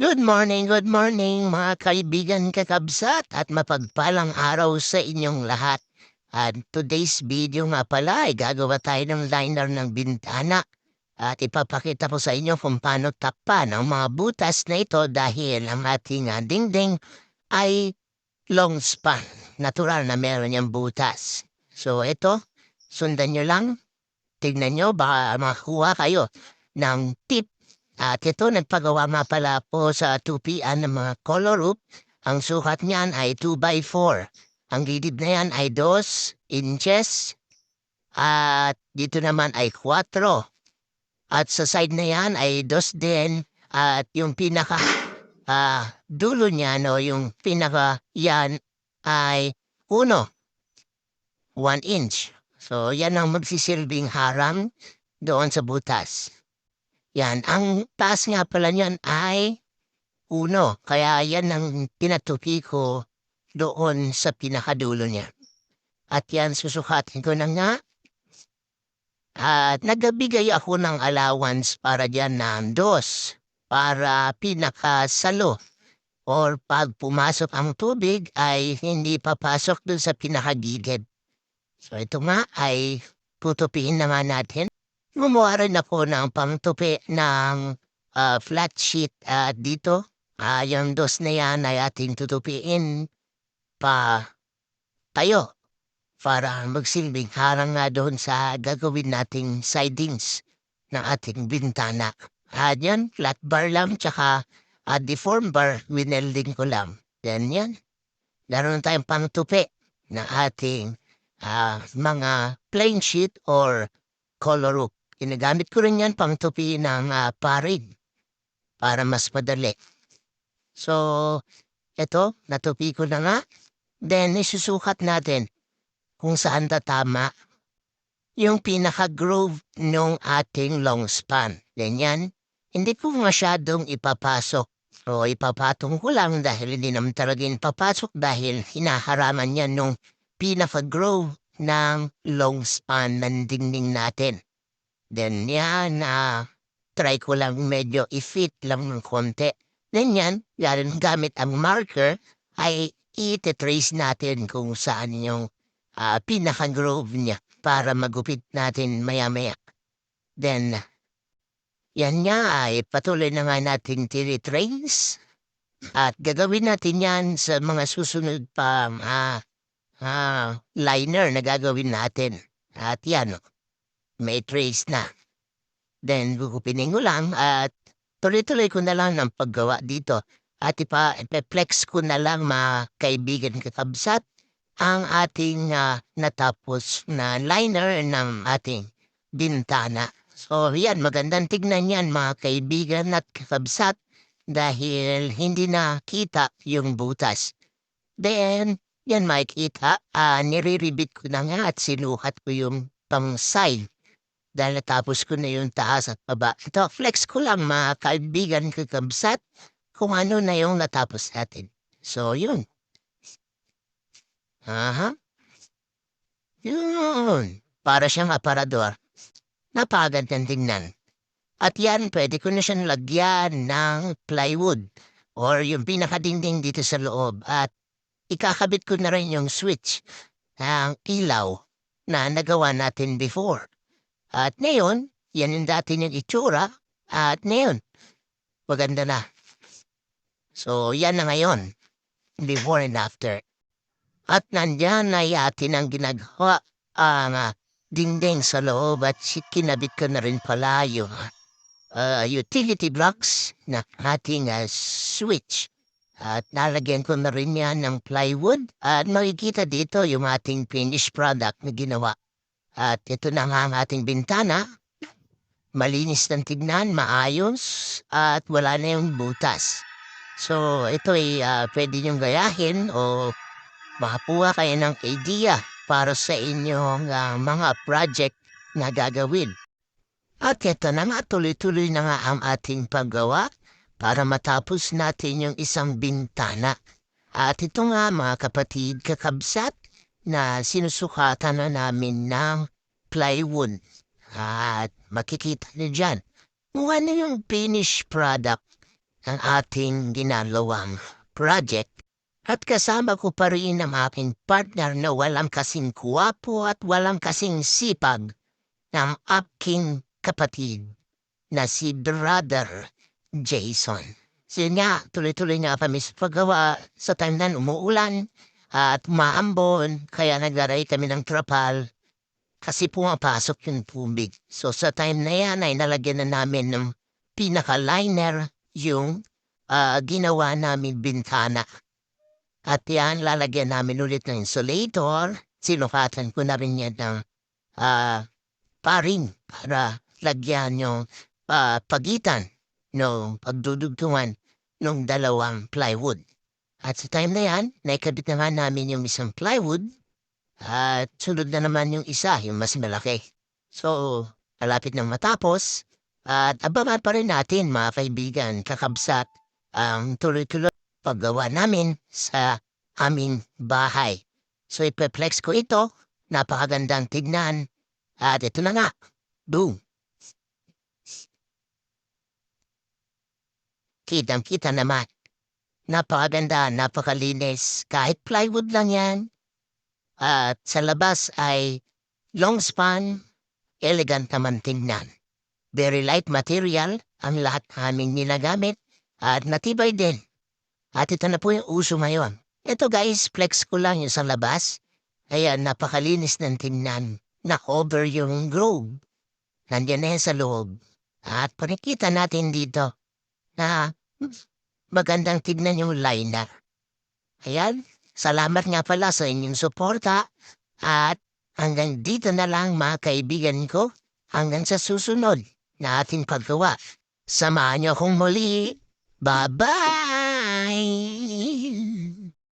Good morning, good morning mga kaibigan kakabsat at mapagpalang araw sa inyong lahat. At today's video nga pala ay gagawa tayo ng liner ng bintana at ipapakita ko sa inyo kung paano takpan ang mga butas na ito dahil ang ating uh, dingding ay long span. Natural na meron yung butas. So ito, sundan nyo lang. Tignan nyo, baka makakuha kayo ng tip at ito, nagpagawa nga pala po sa 2PN ng mga color loop. Ang sukat niyan ay 2x4. Ang gilid na yan ay 2 inches. At dito naman ay 4. At sa side na yan ay 2 din. At yung pinaka uh, dulo niya, no, yung pinaka yan ay 1. 1 inch. So, yan ang magsisilbing harang doon sa butas. Yan, ang taas nga pala niyan ay uno. Kaya yan ang pinatupi ko doon sa pinakadulo niya. At yan, susukatin ko na nga. At nagbigay ako ng allowance para dyan ng dos. Para pinakasalo. Or pag pumasok ang tubig ay hindi papasok dun sa pinakagigid. So ito nga ay tutupiin naman natin. Gumawa rin ako ng pangtupi ng uh, flat sheet uh, dito. Uh, yung dos na yan ay ating tutupiin pa tayo para magsilbing harang nga doon sa gagawin nating sidings ng ating bintana. At uh, yan, flat bar lang, tsaka uh, deform bar, winelding ko lang. Then yan, naroon tayong pangtupi ng ating uh, mga plain sheet or color. Ginagamit ko rin yan pang tupi ng uh, parig para mas madali. So, eto, natupi ko na nga. Then, isusukat natin kung saan tatama yung pinaka-groove ng ating long span. Ganyan, hindi ko masyadong ipapasok o ipapatong ko lang dahil hindi naman talaga papasok dahil hinaharaman niya nung pinaka-groove ng long span ng dingding natin. Then yan, uh, try ko lang medyo i-fit lang ng konti. Then yan, yan gamit ang marker, ay i-trace natin kung saan yung uh, pinaka-groove niya para magupit natin maya-maya. Then, yan nga ay patuloy na nga natin tinitrace. At gagawin natin yan sa mga susunod pa uh, uh, liner na gagawin natin. At yan, may trace na. Then, gugupinin ko lang at tuloy-tuloy ko na lang ng paggawa dito. At ipa, flex ko na lang mga kaibigan kakabsat ang ating uh, natapos na liner ng ating bintana. So, yan, magandang tignan yan mga kaibigan at kakabsat dahil hindi na kita yung butas. Then, yan makikita, uh, niriribit ko na nga at sinukat ko yung pang side dahil natapos ko na yung taas at baba. Ito, flex ko lang mga kaibigan kakabsat kung ano na yung natapos natin. So, yun. Aha. Yun. Para siyang aparador. Napagad ng tingnan. At yan, pwede ko na siyang lagyan ng plywood or yung pinakadingding dito sa loob. At ikakabit ko na rin yung switch ng ilaw na nagawa natin before. At ngayon, yan yung dati niyang itsura. At ngayon, maganda na. So, yan na ngayon. Before and after. At nandyan ay atin ang ginagawa ang uh, dingding sa loob at kinabit ko na rin pala yung uh, utility blocks na ating uh, switch. At nalagyan ko na rin yan ng plywood at makikita dito yung ating finished product na ginawa. At ito na nga ang ating bintana. Malinis ng tignan, maayos, at wala na yung butas. So, ito ay uh, pwede niyong gayahin o makapuha kayo ng idea para sa inyong uh, mga project na gagawin. At ito na nga, tuloy-tuloy na nga ang ating paggawa para matapos natin yung isang bintana. At ito nga mga kapatid kakabsat, na sinusukatan na namin ng plywood. At makikita niyo dyan kung ano yung finished product ang ating ginagawang project. At kasama ko pa rin ang aking partner na walang kasing kuwapo at walang kasing sipag ng aking kapatid na si Brother Jason. So yun nga, tuloy-tuloy nga kami sa paggawa sa time na umuulan at maambon kaya naglaray kami ng trapal kasi pumapasok yung tubig. So sa time na yan ay nalagyan na namin ng pinaka-liner yung ah, ginawa namin bintana. At yan, lalagyan namin ulit ng insulator. Sinukatan ko na rin yan ng ah, paring para lagyan yung ah, pagitan ng pagdudugtungan ng dalawang plywood. At sa time na yan, naikabit na nga namin yung isang plywood at sunod na naman yung isa, yung mas malaki. So, malapit na matapos at abangan pa rin natin mga kaibigan, kakabsat ang tuloy-tuloy paggawa namin sa aming bahay. So, ipeplex ko ito, napakagandang tignan at ito na nga, boom. Kitang-kita naman. Napakaganda, napakalinis. Kahit plywood lang yan. At sa labas ay long span, elegant naman tingnan. Very light material ang lahat aming ginagamit at natibay din. At ito na po yung uso ngayon. Ito guys, flex ko lang yung sa labas. Ayan, napakalinis ng tingnan. Na-cover yung globe. Nandiyan na yan sa loob. At panikita natin dito na hmm, magandang tignan yung liner. Ayan, salamat nga pala sa inyong suporta at hanggang dito na lang mga kaibigan ko hanggang sa susunod na ating paggawa. Samahan niyo akong muli. Bye-bye!